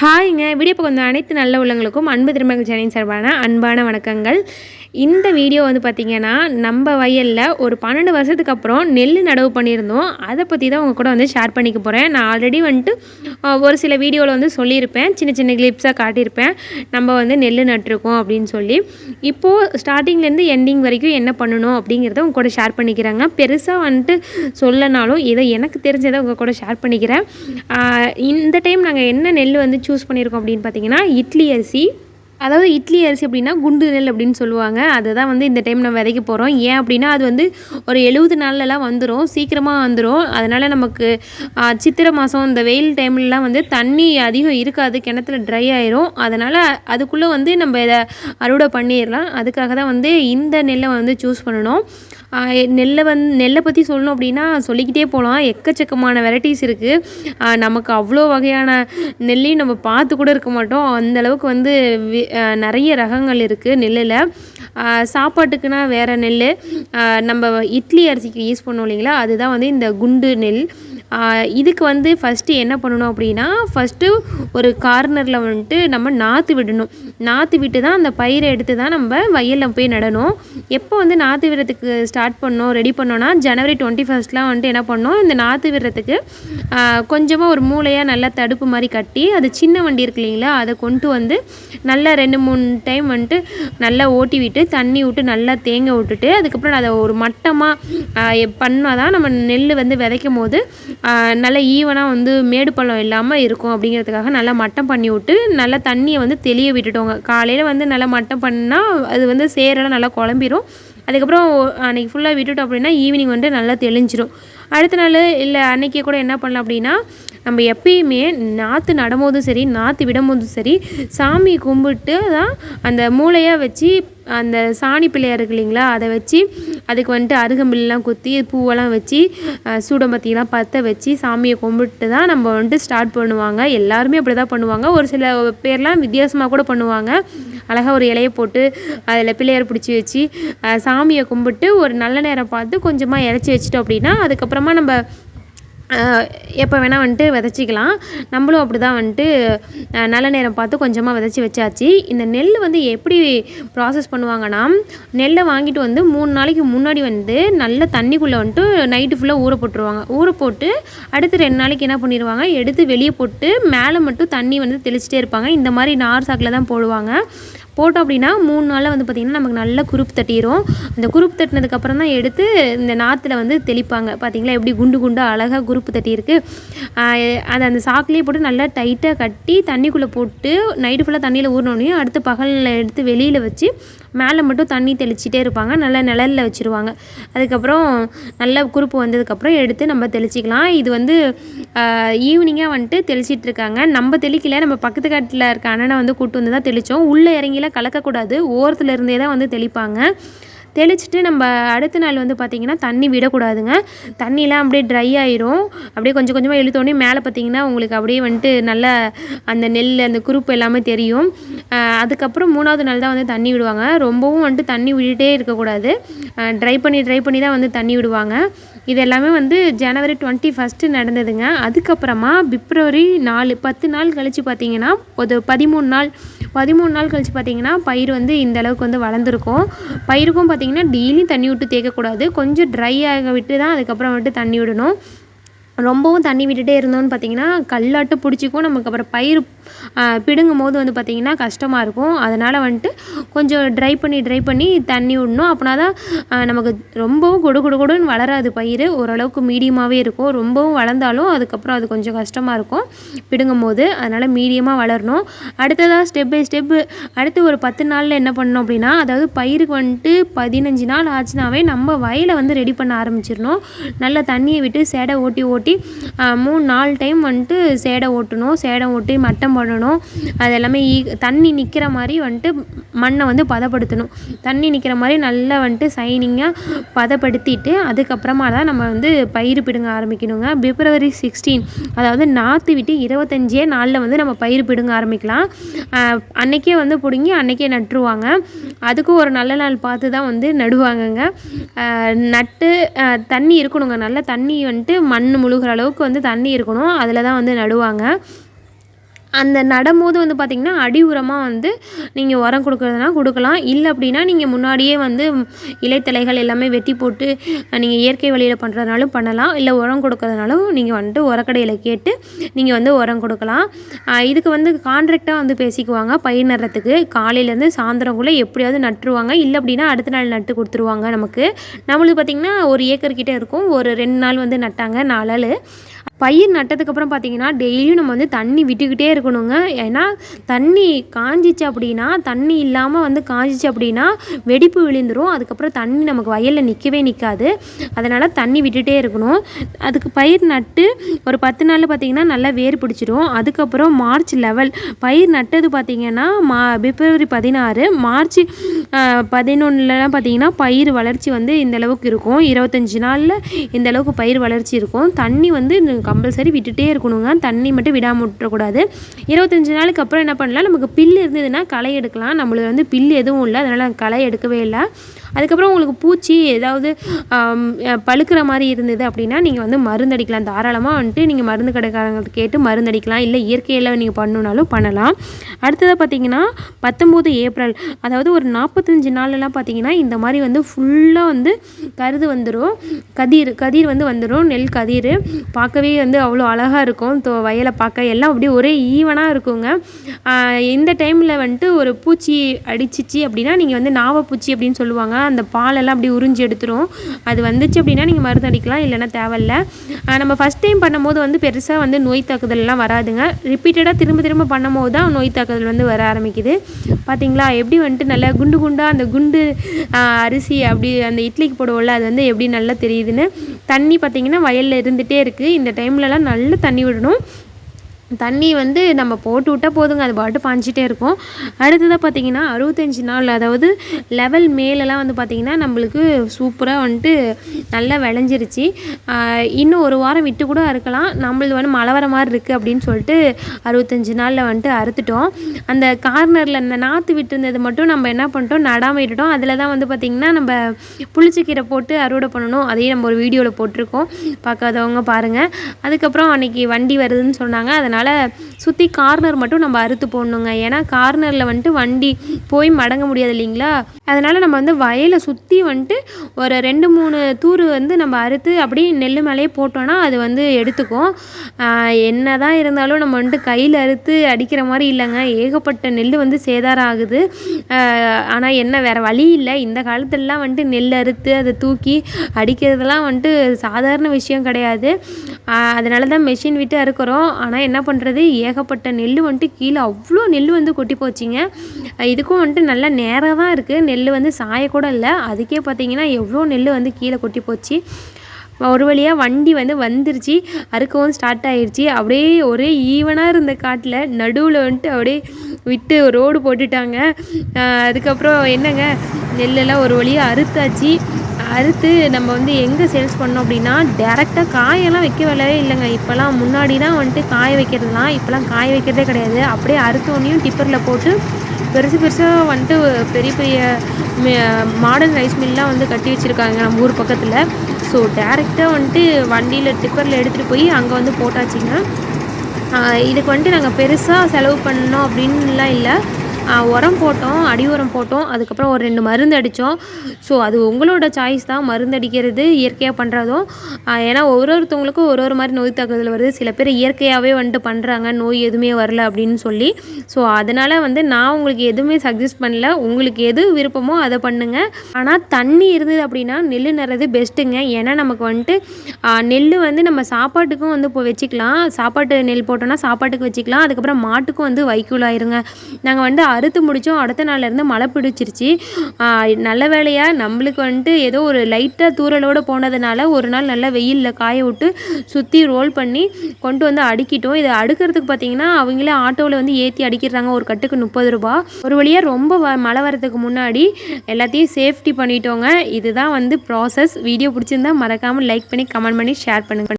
ஹாய்ங்க. Video பக்கம் வந்த அனைத்து நல்ல உள்ளங்களுக்கும் அன்பு திருமகள் சேனல் சார்பான அன்பான வணக்கங்கள். இந்த வீடியோ வந்து பார்த்திங்கன்னா நம்ம வயலில் ஒரு பன்னெண்டு வருஷத்துக்கு அப்புறம் நெல் நடவு பண்ணியிருந்தோம். அதை பற்றி தான் உங்கள் கூட வந்து ஷேர் பண்ணிக்க போகிறேன் நான் ஆல்ரெடி வந்துட்டு ஒரு சில வீடியோவில் வந்து சொல்லியிருப்பேன். சின்ன சின்ன கிளிப்ஸாக காட்டியிருப்பேன். நம்ம வந்து நெல் நட்டிருக்கோம் அப்படின்னு சொல்லி. இப்போது ஸ்டார்டிங்லேருந்து எண்டிங் வரைக்கும் என்ன பண்ணணும் அப்படிங்கிறத உங்கள் கூட ஷேர் பண்ணிக்கிறாங்க. பெருசாக வந்துட்டு சொல்லனாலும் இதை எனக்கு தெரிஞ்சதை உங்கள் கூட ஷேர் பண்ணிக்கிறேன். இந்த டைம் நாங்கள் என்ன நெல் வந்து சூஸ் பண்ணியிருக்கோம் அப்படின்னு பார்த்தீங்கன்னா இட்லி அரிசி அதாவது இட்லி அரிசி அப்படின்னா குண்டு நெல் அப்படின்னு சொல்லுவாங்க. அதுதான் வந்து இந்த டைம் நம்ம விதைக்க போகிறோம் ஏன் அப்படின்னா அது வந்து ஒரு எழுபது நாள்லலாம் வந்துடும் சீக்கிரமாக வந்துடும் அதனால் நமக்கு சித்திரை மாதம் இந்த வெயில் டைம்லலாம் வந்து தண்ணி அதிகம் இருக்காது. கிணத்துல ட்ரை ஆயிரும். அதனால் அதுக்குள்ளே வந்து நம்ம இதை அறுவடை பண்ணிடலாம். அதுக்காக தான் வந்து இந்த நெல்லை வந்து சூஸ் பண்ணணும். நெல்லை வந்து நெல்லை பற்றி சொல்லணும் அப்படின்னா சொல்லிக்கிட்டே போகலாம் எக்கச்சக்கமான வெரைட்டிஸ் இருக்குது நமக்கு அவ்வளோ வகையான நெல்லையும் நம்ம பார்த்து கூட இருக்க மாட்டோம். அந்த அளவுக்கு வந்து நிறைய ரகங்கள் இருக்குது நெல்லில். சாப்பாட்டுக்குன்னா வேறு நெல். நம்ம இட்லி அரிசிக்கு யூஸ் பண்ணோம் இல்லைங்களா? அதுதான் வந்து இந்த குண்டு நெல். இதுக்கு வந்து ஃபஸ்ட்டு என்ன பண்ணணும் அப்படின்னா ஃபஸ்ட்டு ஒரு கார்னரில் வந்துட்டு நம்ம நாற்று விடணும். நாற்று விட்டு தான் அந்த பயிரை எடுத்து தான் நம்ம வயலில் போய் நடணும். எப்போ வந்து நாற்று விடுறதுக்கு ஸ்டார்ட் பண்ணோம் ரெடி பண்ணோன்னா ஜனவரி டுவெண்ட்டி ஃபஸ்ட்லாம் வந்துட்டு என்ன பண்ணோம் இந்த நாற்று விடுறதுக்கு கொஞ்சமாக ஒரு மூளையாக நல்லா தடுப்பு மாதிரி கட்டி அது சின்ன வண்டி இருக்கு இல்லைங்களா அதை கொண்டு வந்து நல்லா ரெண்டு மூணு டைம் வந்துட்டு நல்லா ஓட்டி விட்டு தண்ணி விட்டு நல்லா தேங்க விட்டுட்டு அதுக்கப்புறம் அதை ஒரு மட்டமாக பண்ணால் தான் நம்ம நெல் வந்து விதைக்கும் போது நல்ல ஈவனாக வந்து மேடு பள்ளம் இல்லாமல் இருக்கும் அப்படிங்கிறதுக்காக நல்லா மட்டம் பண்ணி விட்டு நல்லா தண்ணியை வந்து தெளிய விட்டுட்டோம் காலையில் வந்து நல்லா மட்டம் பண்ணால் அது வந்து சேரெல்லாம் நல்லா குழம்பிரும். அதுக்கப்புறம் அன்றைக்கி ஃபுல்லாக விட்டுட்டோம் அப்படின்னா ஈவினிங் வந்து நல்லா தெளிஞ்சிடும் அடுத்த நாள் இல்லை அன்றைக்கி கூட என்ன பண்ணலாம் அப்படின்னா நம்ம எப்பயுமே நாற்று நடும்போதும் சரி நாற்று விடும்போதும் சரி சாமி கும்பிட்டு தான் அந்த மூளையாக வச்சு அந்த சாணி பிள்ளையார் இருக்கு இல்லைங்களா அதை வச்சு அதுக்கு வந்துட்டு அருகம்பில்லாம் குத்தி பூவெல்லாம் வச்சு சூடம்பத்திலாம் பற்ற வச்சு சாமியை கும்பிட்டு தான் நம்ம வந்துட்டு ஸ்டார்ட் பண்ணுவாங்க. எல்லாருமே அப்படி தான் பண்ணுவாங்க. ஒரு சில பேர்லாம் வித்தியாசமாக கூட பண்ணுவாங்க. அழகாக ஒரு இலையை போட்டு அதில் பிள்ளையார் பிடிச்சி வச்சு சாமியை கும்பிட்டு ஒரு நல்ல நேரம் பார்த்து கொஞ்சமாக இறச்சி வச்சிட்டோம் அப்படின்னா அதுக்கப்புறமா நம்ம எப்போ வேணால் வந்துட்டு விதச்சிக்கலாம். நம்மளும் அப்படி தான் வந்துட்டு நல்ல நேரம் பார்த்து கொஞ்சமாக விதைச்சி வச்சாச்சு. இந்த நெல் வந்து எப்படி ப்ராசஸ் பண்ணுவாங்கன்னா நெல்லை வாங்கிட்டு வந்து மூணு நாளைக்கு முன்னாடி வந்து நல்ல தண்ணிக்குள்ளே வந்துட்டு நைட்டு ஃபுல்லாக ஊற போட்டுருவாங்க. ஊற போட்டு அடுத்து ரெண்டு நாளைக்கு என்ன பண்ணிடுவாங்க எடுத்து வெளியே போட்டு மேலே மட்டும் தண்ணி வந்து தெளிச்சிட்டே இருப்பாங்க. இந்த மாதிரி நார் சாக்கில் தான் போடுவாங்க. போட்டோம் அப்படின்னா மூணு நாளில் வந்து பார்த்திங்கன்னா நமக்கு நல்ல குருப்பு தட்டிரும். அந்த குருப்பு தட்டினதுக்கப்புறம் தான் எடுத்து இந்த நாற்றுல வந்து தெளிப்பாங்க. பார்த்தீங்களா எப்படி குண்டு குண்டாக அழகாக குருப்பு தட்டியிருக்கு. அதை அந்த சாக்குலேயே போட்டு நல்லா டைட்டாக கட்டி தண்ணிக்குள்ளே போட்டு நைட்டு ஃபுல்லாக தண்ணியில் ஊறினோடனே அடுத்து பகலில் எடுத்து வெளியில் வச்சு மேலே மட்டும் தண்ணி தெளிச்சிட்டே இருப்பாங்க. நல்லா நிழலில் வச்சுருவாங்க. அதுக்கப்புறம் நல்ல குருப்பு வந்ததுக்கப்புறம் எடுத்து நம்ம தெளிச்சிக்கலாம். இது வந்து ஈவினிங்காக வந்துட்டு தெளிச்சிட்ருக்காங்க நம்ம தெளிக்கல. நம்ம பக்கத்து காட்டில் இருக்க அண்ணனை வந்து கூட்டு வந்து தான் தெளித்தோம் உள்ளே இறங்கிலாம் கலக்கக்கூடாது ஓரத்தில் இருந்தே தான் வந்து தெளிப்பாங்க. தெளிச்சிட்டு நம்ம அடுத்த நாள் வந்து பார்த்திங்கன்னா தண்ணி விடக்கூடாதுங்க. தண்ணிலாம் அப்படியே ட்ரை ஆயிரும். அப்படியே கொஞ்சம் கொஞ்சமாக இழுத்தோடனே மேலே பார்த்தீங்கன்னா உங்களுக்கு அப்படியே வந்துட்டு நல்லா அந்த நெல் அந்த குருப்பு எல்லாமே தெரியும். அதுக்கப்புறம் மூணாவது நாள் தான் வந்து தண்ணி விடுவாங்க. ரொம்பவும் வந்துட்டு தண்ணி விட்டுட்டே இருக்கக்கூடாது. ட்ரை பண்ணி ட்ரை பண்ணி தான் வந்து தண்ணி விடுவாங்க. இது எல்லாமே வந்து ஜனவரி டுவெண்ட்டி ஃபஸ்ட்டு நடந்ததுங்க. அதுக்கப்புறமா பிப்ரவரி நாலு பத்து நாள் கழித்து பார்த்திங்கன்னா ஒரு பதிமூணு நாள் பதிமூணு நாள் கழித்து பார்த்தீங்கன்னா பயிர் வந்து இந்த அளவுக்கு வந்து வளர்ந்துருக்கும். பயிருக்கும் பார்த்தீங்கன்னா டெய்லியும் தண்ணி விட்டு தேய்க்கக்கூடாது. கொஞ்சம் ட்ரை ஆக விட்டு தான் அதுக்கப்புறம் வந்துட்டு தண்ணி விடணும். ரொம்பவும் தண்ணி விட்டுட்டே இருந்தோம்னு பார்த்தீங்கன்னா கல்லாட்டு பிடிச்சிக்கும். நமக்கு அப்புறம் பயிர் பிடுங்கும் போது வந்து பார்த்திங்கன்னா கஷ்டமாக இருக்கும். அதனால் வந்துட்டு கொஞ்சம் ட்ரை பண்ணி ட்ரை பண்ணி தண்ணி விடணும். அப்படின்னா தான் நமக்கு ரொம்பவும் கொடு கொடு கொடுன்னு வளராது பயிர் ஓரளவுக்கு மீடியமாகவே இருக்கும். ரொம்பவும் வளர்ந்தாலும் அதுக்கப்புறம் அது கொஞ்சம் கஷ்டமாக இருக்கும் பிடுங்கும் போது அதனால் மீடியமாக வளரணும். அடுத்ததாக ஸ்டெப் பை ஸ்டெப்பு அடுத்து ஒரு பத்து நாளில் என்ன பண்ணணும் அப்படின்னா அதாவது பயிருக்கு வந்துட்டு பதினஞ்சு நாள் ஆச்சுனாவே நம்ம வயலை வந்து ரெடி பண்ண ஆரம்பிச்சிடணும். நல்லா தண்ணியை விட்டு சேடை ஓட்டி ஓட்டி மூணு நாலு டைம் வந்துட்டு சேடை ஓட்டணும். சேடை ஓட்டி மட்டம் பண்ணணும். அது எல்லாமே ஈ தண்ணி நிற்கிற மாதிரி வந்துட்டு மண்ணை வந்து பதப்படுத்தணும். தண்ணி நிற்கிற மாதிரி நல்லா வந்துட்டு சைனிங்காக பதப்படுத்திட்டு அதுக்கப்புறமா தான் நம்ம வந்து பயிர் பிடுங்க ஆரம்பிக்கணுங்க. பிப்ரவரி சிக்ஸ்டீன் அதாவது நாற்று விட்டு இருபத்தஞ்சே நாளில் வந்து நம்ம பயிர் பிடுங்க ஆரம்பிக்கலாம். அன்றைக்கே வந்து பிடுங்கி அன்றைக்கே நட்டுருவாங்க. அதுக்கும் ஒரு நல்ல நாள் பார்த்து தான் வந்து நடுவாங்கங்க. நட்டு தண்ணி இருக்கணுங்க. நல்லா தண்ணி வந்துட்டு மண் முழுகிற அளவுக்கு வந்து தண்ணி இருக்கணும். அதில் தான் வந்து நடுவாங்க. அந்த நடும்போது வந்து பார்த்திங்கன்னா அடி உரமாக வந்து நீங்கள் உரம் கொடுக்குறதுனா கொடுக்கலாம். இல்லை அப்படின்னா நீங்கள் முன்னாடியே வந்து இலைத்தலைகள் எல்லாமே வெட்டி போட்டு நீங்கள் இயற்கை வழியில் பண்ணுறதுனாலும் பண்ணலாம். இல்லை உரம் கொடுக்கறதுனாலும் நீங்கள் வந்துட்டு உரக்கடையில் கேட்டு நீங்கள் வந்து உரம் கொடுக்கலாம். இதுக்கு வந்து கான்ட்ராக்டாக வந்து பேசிக்குவாங்க பயிர் நடுறதுக்கு. காலையிலேருந்து சாயந்தரங்குள்ளே எப்படியாவது நட்டுருவாங்க. இல்லை அப்படின்னா அடுத்த நாள் நட்டு கொடுத்துருவாங்க நமக்கு. நம்மளுக்கு பார்த்திங்கன்னா ஒரு ஏக்கர் கிட்டே இருக்கும். ஒரு ரெண்டு நாள் வந்து நட்டாங்க. நாலு பயிர் நட்டதுக்கப்புறம் பார்த்திங்கன்னா டெய்லியும் நம்ம வந்து தண்ணி விட்டுக்கிட்டே இருக்கணுங்க. ஏன்னா தண்ணி காஞ்சிச்சு அப்படின்னா தண்ணி இல்லாமல் வந்து காஞ்சிச்சு அப்படின்னா வெடிப்பு விழுந்துடும் அதுக்கப்புறம் தண்ணி நமக்கு வயலில் நிற்கவே நிற்காது அதனால் தண்ணி விட்டுகிட்டே இருக்கணும். அதுக்கு பயிர் நட்டு ஒரு பத்து நாளில் பார்த்திங்கன்னா நல்லா வேர் பிடிச்சிடும். அதுக்கப்புறம் மார்ச் லெவல். பயிர் நட்டது பார்த்திங்கன்னா மா பிப்ரவரி பதினாறு. மார்ச் பதினொன்றுலலாம் பார்த்திங்கன்னா பயிர் வளர்ச்சி வந்து இந்த அளவுக்கு இருக்கும். இருபத்தஞ்சி நாளில் இந்த அளவுக்கு பயிர் வளர்ச்சி இருக்கும். தண்ணி வந்து கம்பல்சரி விட்டுட்டே இருக்கணுங்க. தண்ணி மட்டும் விடாமல் விட்டுறக்கூடாது. இருபத்தஞ்சி நாளுக்கு அப்புறம் என்ன பண்ணலாம்? நமக்கு பில்லு இருந்ததுன்னா களை எடுக்கலாம். நம்மளுக்கு வந்து பில்லு எதுவும் இல்லை. அதனால் களை எடுக்கவே இல்லை. அதுக்கப்புறம் உங்களுக்கு பூச்சி ஏதாவது பழுக்கிற மாதிரி இருந்தது அப்படின்னா நீங்கள் வந்து மருந்து அடிக்கலாம். தாராளமாக வந்துட்டு நீங்கள் மருந்து கடைக்காரங்கள்ட்ட கேட்டு மருந்து அடிக்கலாம். இல்லை இயற்கையில் நீங்கள் பண்ணணுனாலும் பண்ணலாம். அடுத்ததாக பார்த்தீங்கன்னா பத்தொம்போது ஏப்ரல் அதாவது ஒரு நாற்பத்தஞ்சு நாள்லாம் பார்த்தீங்கன்னா இந்த மாதிரி வந்து ஃபுல்லாக வந்து கருது வந்துடும் கதிர் கதிர் வந்து வந்துடும் நெல் கதிர். பார்க்கவே வந்து அவ்வளோ அழகாக இருக்கும். தோ வயலை பார்க்க எல்லாம் அப்படியே ஒரே ஈவனாக இருக்குங்க. இந்த டைமில் வந்துட்டு ஒரு பூச்சி அடிச்சிச்சு அப்படின்னா நீங்கள் வந்து நாவப்பூச்சி அப்படின்னு சொல்லுவாங்க. அந்த பாலெல்லாம் அப்படி உறிஞ்சி எடுத்துரும். அது வந்துச்சு அப்படின்னா நீங்கள் மருந்து அடிக்கலாம் இல்லைன்னா தேவையில்ல. நம்ம ஃபஸ்ட் டைம் பண்ணும்போது வந்து பெருசாக வந்து நோய் தாக்குதல்லாம் வராதுங்க. ரிப்பீட்டடாக திரும்ப திரும்ப பண்ணும்போது தான் நோய் தாக்குதல் வந்து வர ஆரம்பிக்குது. பார்த்தீங்களா எப்படி வந்துட்டு நல்லா குண்டு குண்டாக அந்த குண்டு அரிசி அப்படி அந்த இட்லிக்கு போடுவோம்ல அது வந்து எப்படி நல்லா தெரியுதுன்னு. தண்ணி பார்த்திங்கன்னா வயலில் இருந்துகிட்டே இருக்குது இந்த டைம்லலாம் நல்ல தண்ணி விடணும். தண்ணி வந்து நம்ம போட்டு விட்டால் போதுங்க அது பாட்டு பாஞ்சிட்டே இருக்கும். அடுத்ததாக பார்த்திங்கன்னா அறுபத்தஞ்சி நாள் அதாவது லெவல் மேலெலாம் வந்து பார்த்திங்கன்னா நம்மளுக்கு சூப்பராக வந்துட்டு நல்லா விளைஞ்சிருச்சு. இன்னும் ஒரு வாரம் விட்டு கூட அறுக்கலாம் நம்மளது வந்து மழை வர மாதிரி இருக்குது அப்படின்னு சொல்லிட்டு அறுபத்தஞ்சி நாளில் வந்துட்டு அறுத்துட்டோம். அந்த கார்னரில் அந்த நாற்று விட்டுருந்தது மட்டும் நம்ம என்ன பண்ணிட்டோம் நடாமல் விட்டுட்டோம். அதில் தான் வந்து பார்த்திங்கன்னா நம்ம புளிச்சக்கீரை போட்டு அறுவடை பண்ணணும். அதையும் நம்ம ஒரு வீடியோவில் போட்டிருக்கோம். பார்க்காதவங்க பாருங்கள் அதுக்கப்புறம் அன்றைக்கி வண்டி வருதுன்னு சொன்னாங்க. அதை அதனால் சுற்றி கார்னர் மட்டும் நம்ம அறுத்து போடணுங்க. ஏன்னா கார்னரில் வந்துட்டு வண்டி போய் மடங்க முடியாது இல்லைங்களா? அதனால் நம்ம வந்து வயலை சுற்றி வந்துட்டு ஒரு ரெண்டு மூணு தூர் வந்து நம்ம அறுத்து அப்படியே நெல் மேலேயே போட்டோன்னா அது வந்து எடுத்துக்கும். என்ன தான் இருந்தாலும் நம்ம வந்துட்டு கையில் அறுத்து அடிக்கிற மாதிரி இல்லைங்க. ஏகப்பட்ட நெல் வந்து சேதாரம் ஆகுது. ஆனால் என்ன வேறு வழி இல்லை. இந்த காலத்துலலாம் வந்துட்டு நெல் அறுத்து அதை தூக்கி அடிக்கிறதுலாம் வந்துட்டு சாதாரண விஷயம் கிடையாது. அதனால தான் மெஷின் விட்டு அறுக்கிறோம். ஆனால் என்ன பண்ணுறது ஏகப்பட்ட நெல் வந்துட்டு கீழே அவ்வளோ நெல் வந்து கொட்டி போச்சுங்க. இதுக்கும் வந்துட்டு நல்லா நேராக தான் இருக்குது நெல் வந்து சாயக்கூட இல்லை. அதுக்கே பார்த்தீங்கன்னா எவ்வளோ நெல் வந்து கீழே கொட்டி போச்சு. ஒரு வழியாக வண்டி வந்து வந்துருச்சு. அறுக்கவும் ஸ்டார்ட் ஆகிடுச்சி அப்படியே ஒரே ஈவனாக இருந்த காட்டில் நடுவில் வந்துட்டு அப்படியே விட்டு ரோடு போட்டுட்டாங்க. அதுக்கப்புறம் என்னங்க? நெல்லெல்லாம் ஒரு வழியாக அறுத்தாச்சு. அறுத்து நம்ம வந்து எங்கே சேல்ஸ் பண்ணோம் அப்படின்னா டேரெக்டாக காயெல்லாம் வைக்க வேலையே இல்லைங்க. இப்போல்லாம் முன்னாடி தான் வந்துட்டு காய வைக்கிறதுலாம் இப்போலாம் காய வைக்கிறதே கிடையாது. அப்படியே அறுத்தோடனையும் டிப்பரில் போட்டு பெருசு பெருசாக வந்துட்டு பெரிய பெரிய மாடர்ன் ரைஸ் மில்லாம் வந்து கட்டி வச்சுருக்காங்க நம்ம ஊர் பக்கத்தில். ஸோ டேரெக்டாக வந்துட்டு வண்டியில் டிப்பரில் எடுத்துகிட்டு போய் அங்கே வந்து போட்டாச்சுங்க. இதுக்கு வந்துட்டு நாங்கள் பெருசாக செலவு பண்ணோம் அப்படின்லாம் இல்லை. உரம் போட்டோம் அடி உரம் போட்டோம். அதுக்கப்புறம் ஒரு ரெண்டு மருந்து அடித்தோம் ஸோ அது உங்களோட சாய்ஸ் தான். மருந்து அடிக்கிறது இயற்கையாக பண்ணுறதும் ஏன்னா ஒரு ஒருத்தவங்களுக்கும் ஒரு ஒரு மாதிரி நோய் தாக்குதல் வருது. சில பேர் இயற்கையாகவே வந்துட்டு பண்ணுறாங்க நோய் எதுவுமே வரல அப்படின்னு சொல்லி. ஸோ அதனால் வந்து நான் உங்களுக்கு எதுவுமே சஜஸ்ட் பண்ணல. உங்களுக்கு எது விருப்பமோ அதை பண்ணுங்கள் ஆனால் தண்ணி இருந்தது அப்படின்னா நெல் நடுறது பெஸ்ட்டுங்க ஏன்னா நமக்கு வந்துட்டு நெல் வந்து நம்ம சாப்பாட்டுக்கும் வந்து இப்போ வச்சுக்கலாம். சாப்பாட்டு நெல் போட்டோன்னா சாப்பாட்டுக்கு வச்சுக்கலாம். அதுக்கப்புறம் மாட்டுக்கும் வந்து வைக்கூல் ஆயிருங்க. நாங்கள் வந்து அறுத்து முடித்தோம் அடுத்த நாள்லேருந்து மழை பிடிச்சிருச்சு. நல்ல வேலையாக நம்மளுக்கு வந்துட்டு ஏதோ ஒரு லைட்டாக தூரலோடு போனதுனால ஒரு நாள் நல்லா வெயிலில் காய விட்டு சுற்றி ரோல் பண்ணி கொண்டு வந்து அடுக்கிட்டோம். இதை அடுக்கிறதுக்கு பார்த்தீங்கன்னா அவங்களே ஆட்டோவில் வந்து ஏற்றி அடிக்கிறாங்க ஒரு கட்டுக்கு முப்பது ரூபா. ஒரு வழியாக ரொம்ப வ மழை வரதுக்கு முன்னாடி எல்லாத்தையும் சேஃப்டி பண்ணிட்டோங்க. இதுதான் வந்து ப்ராசஸ் வீடியோ பிடிச்சிருந்தா மறக்காமல் லைக் பண்ணி கமெண்ட் பண்ணி ஷேர் பண்ணுங்கள்